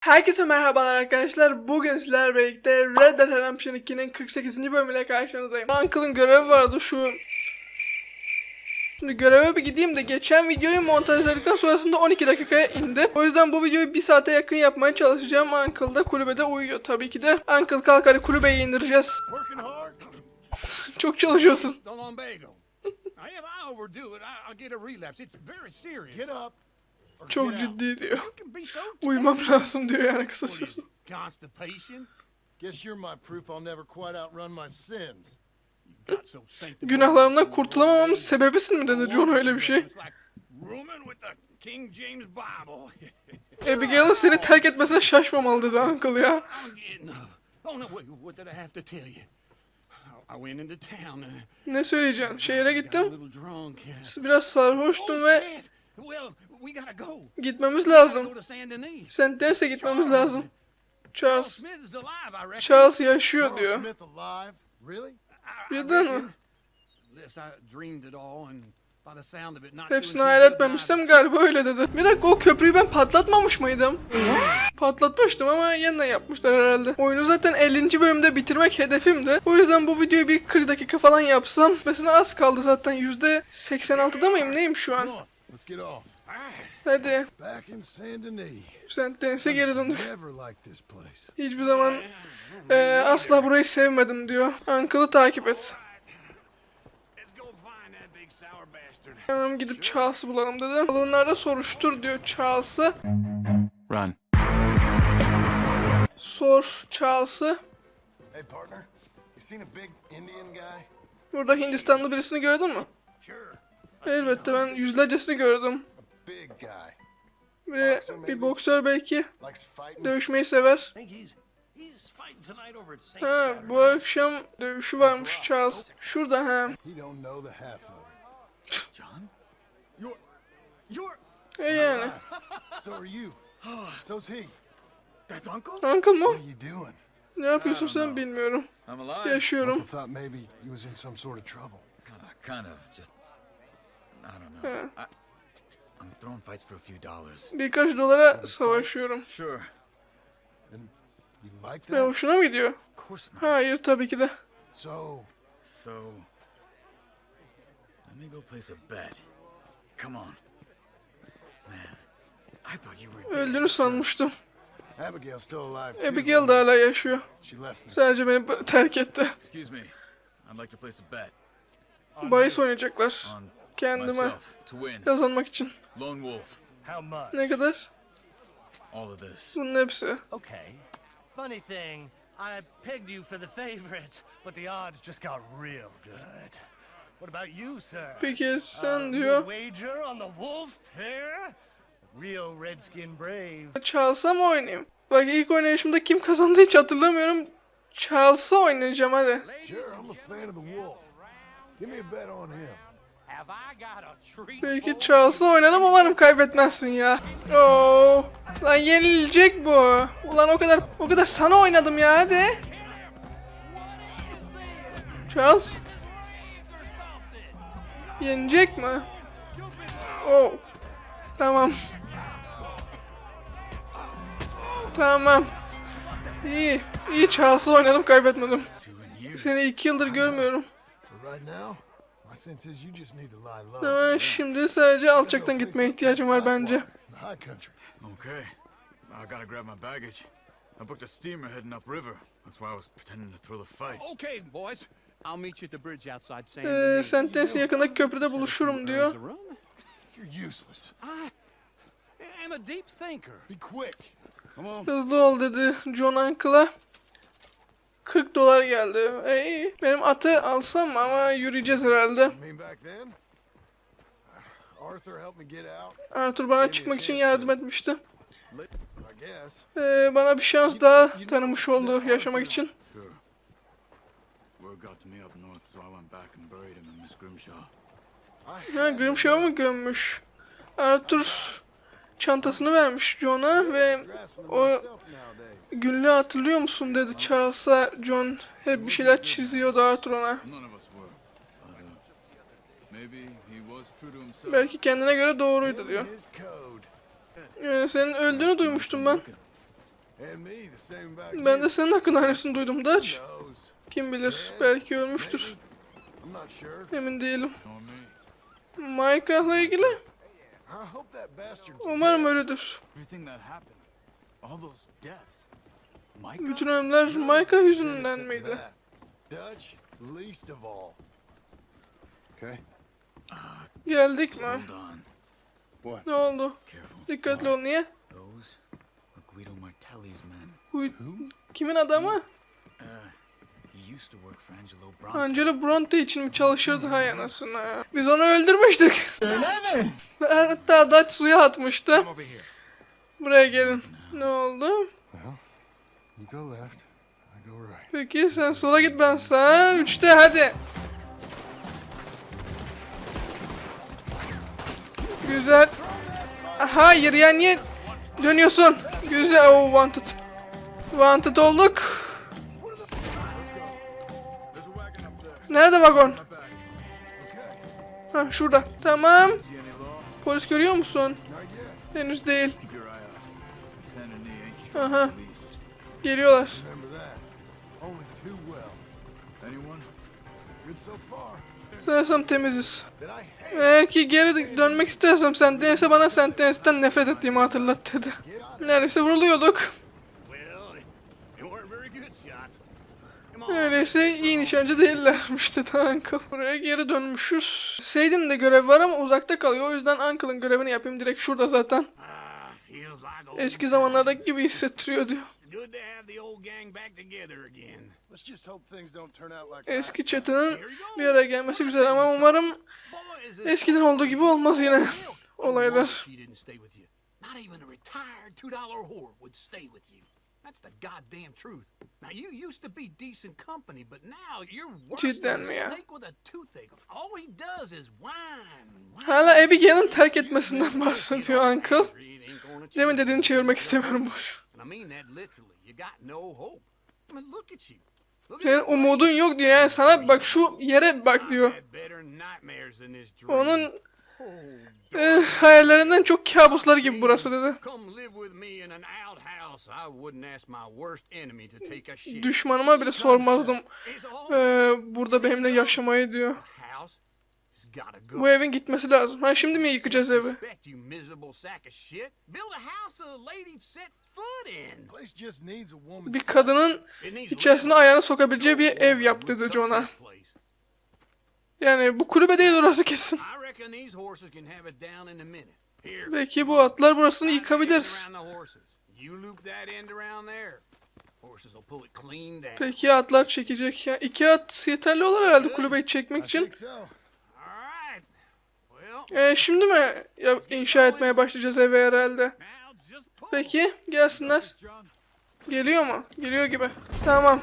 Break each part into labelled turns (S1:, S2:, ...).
S1: Herkese merhabalar arkadaşlar. Bugün sizlerle birlikte Red Dead Redemption 2'nin 48. bölümüyle karşınızdayım. Uncle'ın görevi vardı şu... Şimdi göreve bir gideyim de geçen videoyu montajladıktan sonrasında 12 dakikaya indi. O yüzden bu videoyu 1 saate yakın yapmaya çalışacağım. Uncle da kulübede uyuyor tabii ki de. Uncle kalk hadi kulübeyi indireceğiz. Çok çalışıyorsun. Çok ciddi diyor. Uyumam lazım diyor yani kısacası.
S2: it, Constipation?
S3: Guess you're my proof I'll never quite outrun my sins.
S2: Got so sanctified.
S1: Günahlarımdan kurtulamamamın sebebisin mi dedi John öyle bir şey. Abigail'ın seni terk etmesine şaşmamalı dedi Uncle ya.
S2: Oh uh,
S1: Ne
S2: got a
S1: gittim. Biraz sarhoştum
S2: Oh
S1: ve
S2: shit! Well, we gotta go.
S1: gitmemiz
S2: We gotta
S1: lazım.
S2: go to Saint Denis.
S1: Sen derse gitmemiz lazım.
S2: Charles
S1: Charles,
S2: Smith is alive, I reckon.
S1: Charles yaşıyor diyor.
S3: Smith alive? Really?
S2: I- I
S1: Birden mi?
S2: reckon. Yes, I dreamed it all and by the sound of it not
S1: Hepsini hayal etmemişsem galiba öyle dedi. Bir dakika o köprüyü ben patlatmamış mıydım? Patlatmıştım ama yeniden yapmışlar herhalde. Oyunu zaten 50. bölümde bitirmek hedefimdi. O yüzden bu videoyu bir 40 dakika falan yapsam. Mesela az kaldı zaten. %86'da mıyım neyim şu an? Hadi.
S3: Back in Saint Denis.
S1: Sen denize geri döndük.
S3: Never liked this place.
S1: Hiçbir zaman eee, asla burayı sevmedim diyor. Uncle'ı takip et. Hemen gidip Charles'ı bulalım dedi. Balonlarda soruştur diyor Charles'ı.
S4: Run.
S1: Sor Charles'ı.
S3: Hey, partner. You seen a big Indian guy?
S1: Burada Hindistanlı birisini gördün mü? Elbette ben yüzlercesini gördüm.
S3: Big guy.
S1: Ve bir boksör belki dövüşmeyi sever. Ha bu akşam dövüşü varmış Charles. Şurada ha. E yani.
S3: So are you. So's he.
S5: that's Uncle.
S3: Doing?
S1: Ne yapıyorsun sen bilmiyorum. Yaşıyorum.
S3: I
S5: I'm throwing fights for a few dollars.
S1: Birkaç dolara savaşıyorum.
S5: Sure,
S3: You like
S1: hoşuna mı gidiyor?
S5: of course not.
S1: Hayır tabii ki de.
S3: So,
S5: So, let me go place a bet. Come on, man. I thought you were dead.
S1: Öldüğünü sanmıştım.
S3: Abigail's still alive.
S1: Abigail de hala yaşıyor.
S3: She left me.
S1: Sadece beni terk etti.
S5: Excuse me. I'd like to place a bet
S1: Bahis oynayacaklar.
S5: on
S1: Kendime
S5: myself to win.
S1: kazanmak için.
S5: Lone Wolf.
S6: How much?
S1: Ne kadar?
S5: All of this.
S1: Bunun hepsi.
S6: Okay. Funny thing, I pegged you for the favorite, but the odds just got real good. What about you, sir?
S1: Peki
S6: Uh,
S1: sen diyor.
S6: wager on the wolf here? Real redskin brave.
S1: Charles'a mı oynayayım? Bak ilk oynayışımda kim kazandı hiç hatırlamıyorum. Charles'a oynayacağım hadi.
S3: Sure, I'm a fan of the wolf. Give me a bet on him.
S2: Have I got a treat?
S1: Belki Charles'a oynadım umarım kaybetmezsin ya. Oo, lan yenilecek bu. Ulan o kadar o kadar sana oynadım ya hadi. Charles. Yenecek mi? Oh. Tamam. Tamam. İyi. İyi Charles'a oynadım kaybetmedim. Seni iki yıldır görmüyorum.
S3: But right now, my sense is you just need to lie low.
S1: Ama şimdi sadece alçaktan gitmeye ihtiyacım var bence.
S3: The high country.
S5: Okay. I gotta grab my baggage. I booked a steamer heading upriver. That's why I was pretending to throw the fight.
S2: Okay, boys. I'll meet you at the bridge outside Saint
S1: Ee,
S2: Denis.
S1: Sentensi yakındaki köprüde buluşurum diyor.
S3: You're useless.
S2: I am a deep thinker.
S3: Be quick.
S2: Come on.
S1: Hızlı ol dedi John Uncle'a. 40 dolar geldi. E, iyi. Benim atı alsam ama yürüyeceğiz herhalde.
S3: Arthur
S1: bana çıkmak için yardım etmişti. Ee, bana bir şans daha tanımış oldu yaşamak için. Ha, Grimshaw'a mı gömmüş? Arthur çantasını vermiş John'a ve o günlüğü hatırlıyor musun dedi Charles'a John hep bir şeyler çiziyordu Arthur ona. Belki kendine göre doğruydu diyor. Yani senin öldüğünü duymuştum ben. Ben de senin hakkında aynısını duydum Dutch. Kim bilir belki ölmüştür. Emin değilim. Micah'la ilgili umarım
S3: dead.
S1: ölüdür.
S5: Everything that happened, all those deaths. Micah?
S1: Bütün ölümler Micah yüzünden miydi?
S3: That. Dutch, least of all. Okay.
S1: Geldik mi? Ne oldu?
S5: Careful.
S1: Dikkatli ol niye?
S5: Those are Guido Martelli's men.
S1: Bu kimin adamı?
S5: Angelo Bronte.
S1: İçin mi çalışırdı hay anasını? Biz onu öldürmüştük. Öyle mi? Hatta Dutch suya atmıştı. Buraya gelin. Ne oldu?
S3: Well, you go left, I go right.
S1: Peki sen sola git ben sağa. Üçte hadi. Güzel. Hayır ya niye dönüyorsun? Güzel. Oh wanted. Wanted olduk. Nerede vagon? Ha şurada. Tamam. Polis görüyor musun? Henüz değil.
S5: Police.
S1: Geliyorlar. Sanırsam temiziz. Eğer ki geri dönmek istersem sen denirse bana sen denizden nefret ettiğimi hatırlat dedi. Neredeyse vuruluyorduk. Öyleyse iyi nişancı değillermiş dedi Uncle. Buraya geri dönmüşüz. Said'in de görev var ama uzakta kalıyor. O yüzden Uncle'ın görevini yapayım. Direkt şurada zaten. Eski zamanlardaki gibi hissettiriyor diyor. Eski çetinin bir araya gelmesi güzel ama umarım eskiden olduğu gibi olmaz yine olaylar.
S2: Not even a retired two dollar whore would stay with you. That's the goddamn truth. Now you used to be decent company, but now you're worse
S1: Cidden
S2: than a snake with a toothache. All he does is whine.
S1: Hala Abigail'in terk etmesinden bahsediyor Uncle. Demin dediğini çevirmek istemiyorum boş. Senin umudun yok diyor yani sana bak şu yere bak diyor. Onun eh, hayallerinden çok kabuslar gibi burası dedi. Düşmanıma bile sormazdım eh, burada benimle yaşamayı diyor. Bu evin gitmesi lazım. Ha şimdi mi yıkacağız evi? Bir kadının içerisine ayağını sokabileceği bir ev yap dedi
S2: place.
S1: Yani bu kulübe değil orası kesin. Belki bu atlar burasını yıkabilir. Peki atlar çekecek. Ya iki at yeterli olur herhalde kulübeyi çekmek için. Ee, şimdi mi ya, inşa etmeye başlayacağız evi herhalde? Peki gelsinler. Geliyor mu? Geliyor gibi. Tamam.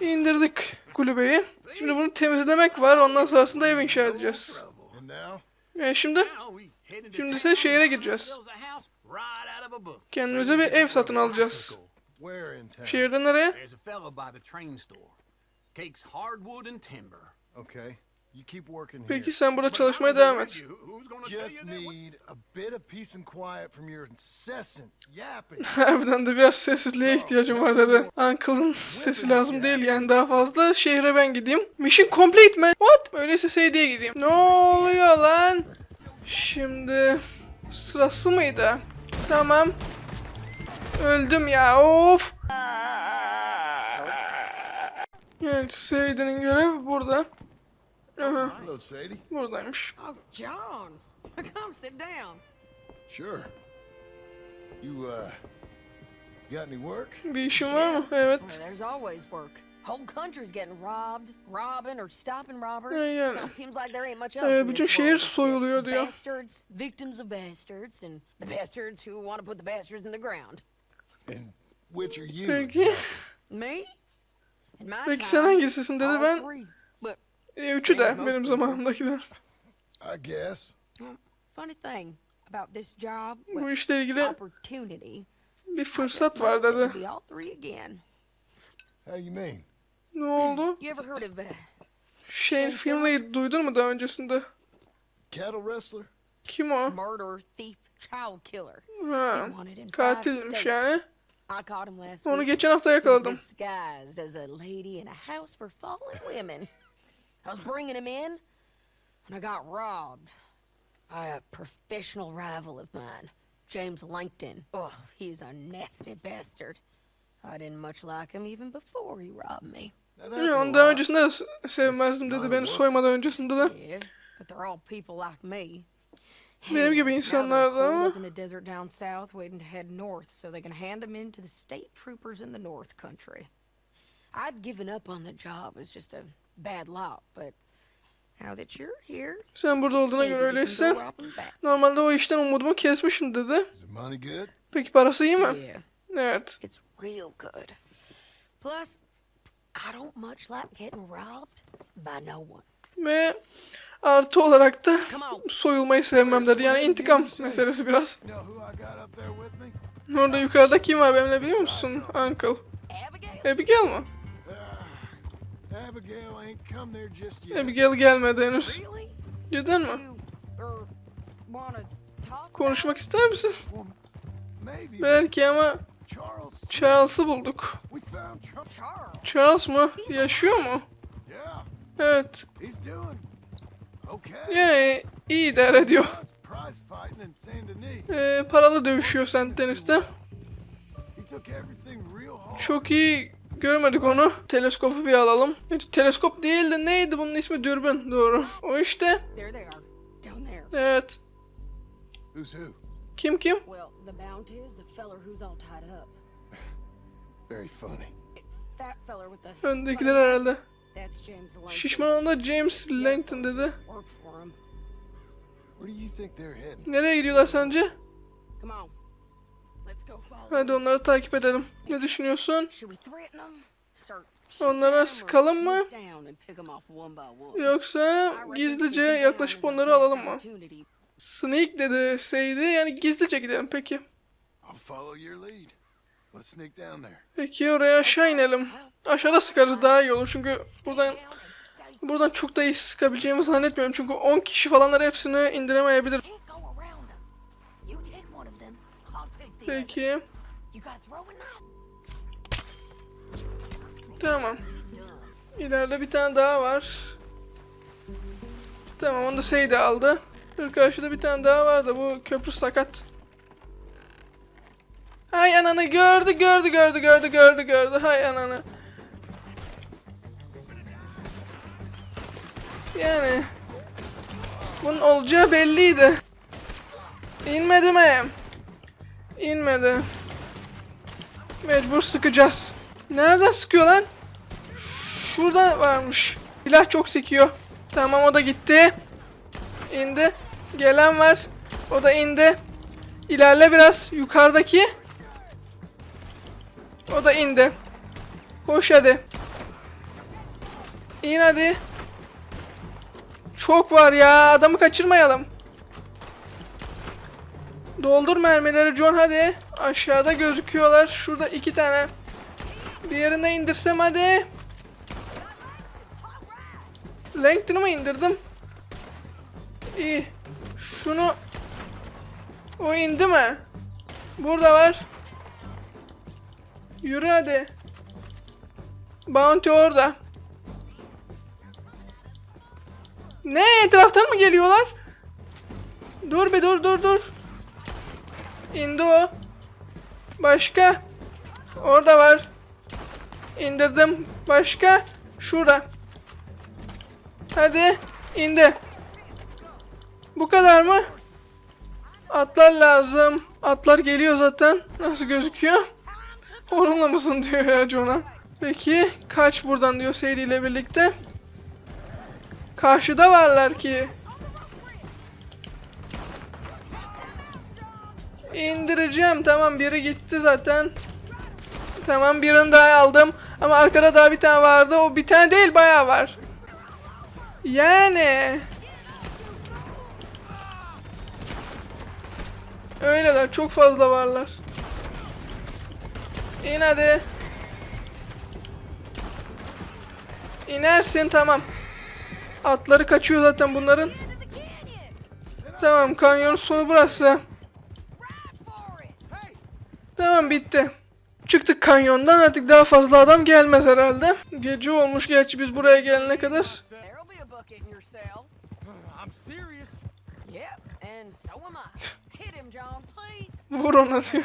S1: İndirdik kulübeyi. Şimdi bunu temizlemek var. Ondan sonrasında ev inşa edeceğiz. Ee, şimdi Şimdi ise
S2: find
S1: gideceğiz. kendimize bir ev satın alacağız.
S3: where in town?
S1: Şehirde nereye?
S3: Okay, you keep working here.
S1: Peki sen burada çalışmaya devam et.
S2: who- Who's gonna tell
S3: Just
S2: you that?
S3: need a bit of peace and quiet from your incessant yapping.
S1: Harbiden de biraz sessizliğe ihtiyacım var dedi. Uncle'ın sesi lazım değil yani daha fazla. Şehre ben gideyim. Mission complete mi? What? Öyleyse Sadie'ye gideyim. Ne oluyor lan? Şimdi sırası mıydı? Tamam. Öldüm ya of. Evet Sadie'nin görevi burada. Aha
S3: Hello, Sadie.
S1: buradaymış.
S4: Oh, John, come sit down.
S3: Sure. You, uh, got any work?
S1: Bir işin var mı? Evet.
S4: Well, there's always work. Whole country's getting robbed, robbing or stopping robbers.
S1: Yeah, yeah.
S4: Now, seems like there ain't much
S1: Ee,
S4: else in
S1: bütün
S4: this
S1: şehir
S4: world except
S1: soyuluyor diyor.
S4: Bastards, victims of bastards, and the bastards who want to put the bastards in the ground.
S3: And which are you?
S1: Peki.
S4: Me? In my
S1: Peki
S4: time,
S1: sen hangisisin dedi
S4: all
S1: ben.
S4: three.
S1: E, Üçü de benim zamanımdakiler.
S3: I guess.
S4: funny thing about this job,
S1: Bu işle ilgili
S4: opportunity.
S1: bir fırsat var dedi.
S4: to Be all three again.
S3: How you mean?
S1: Ne oldu?
S4: You ever heard of uh,
S1: Shane Finley'i duydun mu daha öncesinde?
S3: Cattle wrestler?
S1: Kim o?
S4: murder, thief, child killer.
S1: Ha, katilmiş yani.
S4: I caught him last
S1: Onu geçen hafta yakaladım.
S4: I was bringing him in, and I got robbed by a professional rival of mine, James Langton. Oh, he's a nasty bastard. I didn't much like him even before he robbed me.
S3: That
S1: Ya,
S3: happened a
S1: onu daha
S3: lot.
S1: öncesinde de s- sevmezdim dedi beni soymadan öncesinde de.
S4: Yeah, but they're all people like me.
S1: Benim gibi
S4: Anyway, now they're
S1: insanlardı
S4: holed
S1: ama.
S4: up in the desert down south, waiting to head north, so they can hand them in to the state troopers in the North Country. I'd given up on the job as just a bad lot, but now that you're here,
S1: Sen burada olduğuna göre öyleyse. Normalde o işten umudumu kesmişim dedi.
S3: Is the money good?
S1: Peki parası iyi mi?
S4: Yeah,
S1: Evet.
S4: it's real good. Plus, I don't much like getting robbed by no one.
S1: Ve artı olarak da soyulmayı sevmem dedi. Yani intikam meselesi biraz.
S3: You know who I got up there with me?
S1: Orada yukarıda kim var benimle biliyor musun? Uncle.
S4: Abigail?
S1: Abigail mı?
S3: Abigail ain't come there just yet.
S1: Abigail gelmedi henüz.
S4: Really?
S1: Cidden mi?
S4: You, er,
S1: Konuşmak ister misin? Belki ama
S3: Charles.
S1: Charles'ı bulduk.
S3: We found Charles.
S1: Mı? Yaşıyor mu?
S3: Yeah,
S1: Evet.
S3: he's doing okay.
S1: Yani iyi idare ediyor.
S3: Saint.
S1: Ee, paralı dövüşüyor St. Denis'te.
S3: He took everything real hard.
S1: Çok iyi görmedik onu. Teleskopu bir alalım. Hiç teleskop değil de neydi bunun ismi? Dürbün. Doğru. O işte. Evet. Kim kim? Öndekiler herhalde.
S4: That's James Langton.
S1: Şişman olan da James Langton dedi. Nereye gidiyorlar sence? Hadi onları takip edelim. Ne düşünüyorsun? Onlara sıkalım mı? Yoksa gizlice yaklaşıp onları alalım mı? Sneak dedi şeydi yani gizlice gidelim peki. Peki oraya aşağı inelim. Aşağıda sıkarız daha iyi olur çünkü buradan buradan çok da iyi sıkabileceğimizi zannetmiyorum çünkü 10 kişi falanlar hepsini indiremeyebilir. Peki tamam. İleride bir tane daha var. Tamam onu da Seydi aldı. Dur karşıda bir tane daha var da bu köprü sakat. Hay ananı gördü gördü gördü gördü gördü gördü hay ananı. Yani bunun olacağı belliydi. İnmedi mi? İnmedi. Mecbur sıkacağız. Nereden sıkıyor lan? Şurada varmış. Silah çok sekiyor. Tamam o da gitti. İndi. Gelen var. O da indi. İlerle biraz. Yukarıdaki. O da indi. Koş hadi. İn hadi. Çok var ya. Adamı kaçırmayalım. Doldur mermileri John hadi. Aşağıda gözüküyorlar. Şurada iki tane. Diğerine indirsem hadi. Langton'u mu indirdim? İyi. Şunu... O indi mi? Burada var. Yürü hadi. Bounty orada. Ne? Etraftan mı geliyorlar? Dur be dur dur dur. İndi o. Başka? Orada var. İndirdim. Başka? Şurada. Hadi. indi. Bu kadar mı? Atlar lazım. Atlar geliyor zaten. Nasıl gözüküyor? Onunla mısın diyor ya Jon'a. Peki kaç buradan diyor Seyri ile birlikte. Karşıda varlar ki. İndireceğim. Tamam biri gitti zaten. Tamam birini daha aldım. Ama arkada daha bir tane vardı. O bir tane değil bayağı var. Yani. Öyleler çok fazla varlar. İn hadi. İnersin tamam. Atları kaçıyor zaten bunların. Tamam kanyonun sonu burası. Tamam bitti. Çıktık kanyondan artık daha fazla adam gelmez herhalde. Gece olmuş gerçi biz buraya gelene kadar. Vur ona diyor.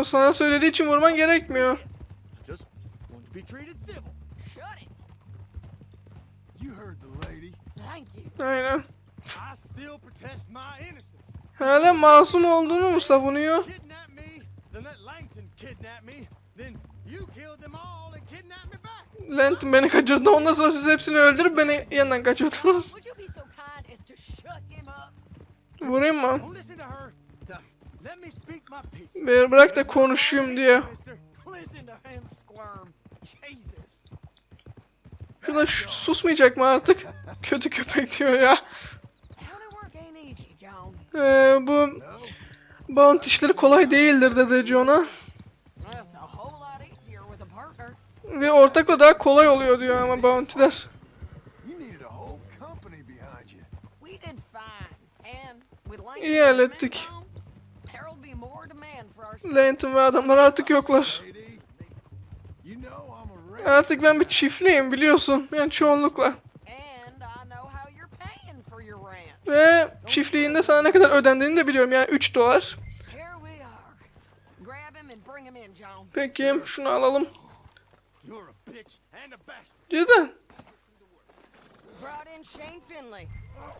S1: O sana söylediği için vurman gerekmiyor. Aynen. Hala masum olduğunu mu savunuyor?
S3: Kidnap me, then let Langton kidnap me, then you killed them all and kidnap me back.
S1: Lenton beni kaçırdı ondan sonra siz hepsini öldürüp beni yeniden kaçırdınız. Vurayım mı? Beni bırak da konuşayım diyor.
S3: Mister.
S4: Listen to him squirm. Jesus.
S1: Şu da şu- susmayacak mı artık? Kötü köpek diyor ya.
S4: County work ain't easy, John.
S1: Ee, bu bounty işleri kolay değildir dedi John'a. Ve ortakla daha kolay oluyor diyor ama bounty'ler. İyi hallettik. Lenton ve adamlar artık yoklar. Artık ben bir çiftliyim biliyorsun. Yani çoğunlukla. Ve çiftliğinde sana ne kadar ödendiğini de biliyorum. Yani 3 dolar. Peki şunu alalım.
S4: İn Shane Finley.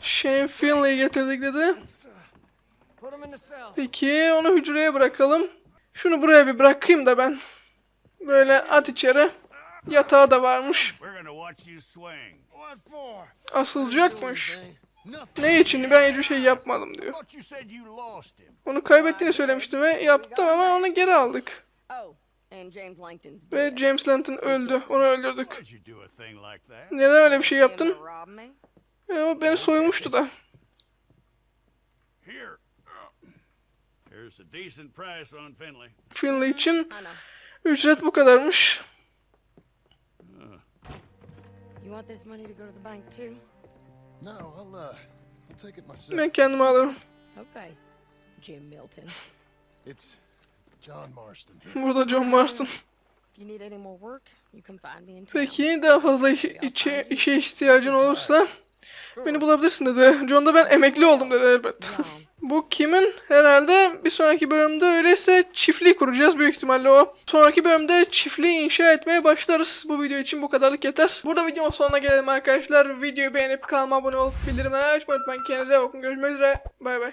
S1: Shane Finley'i getirdik dedi. Peki onu hücreye bırakalım. Şunu buraya bir bırakayım da ben. Böyle at içeri. Yatağı da varmış. Asılacakmış. Ne için? Ben hiçbir şey yapmadım diyor. Onu kaybettiğini söylemiştim ve yaptım ama onu geri aldık.
S4: Oh,
S1: Ve. James Lenton öldü. Onu öldürdük. Neden öyle bir şey yaptın? E, o beni soymuştu da.
S5: Finley.
S1: İçin ücret bu kadarmış.
S4: You want this money to go to the bank too?
S3: No, I'll uh, I'll take it myself.
S1: Ben kendime alırım.
S4: Okay, Jim Milton.
S3: It's John Marston here.
S1: Burada John Marston.
S4: If you need any more work, you can find me in town.
S1: Peki daha fazla iş- içe, işe ihtiyacın olursa beni bulabilirsin dedi. John da ben emekli oldum dedi elbet. Bu kimin? Herhalde bir sonraki bölümde öyleyse çiftliği kuracağız büyük ihtimalle o. Sonraki bölümde çiftliği inşa etmeye başlarız. Bu video için bu kadarlık yeter. Burada videonun sonuna gelelim arkadaşlar. Videoyu beğenip kanalıma abone olup bildirimleri açmayı unutmayın. Kendinize bakın. Görüşmek üzere. Bay bay.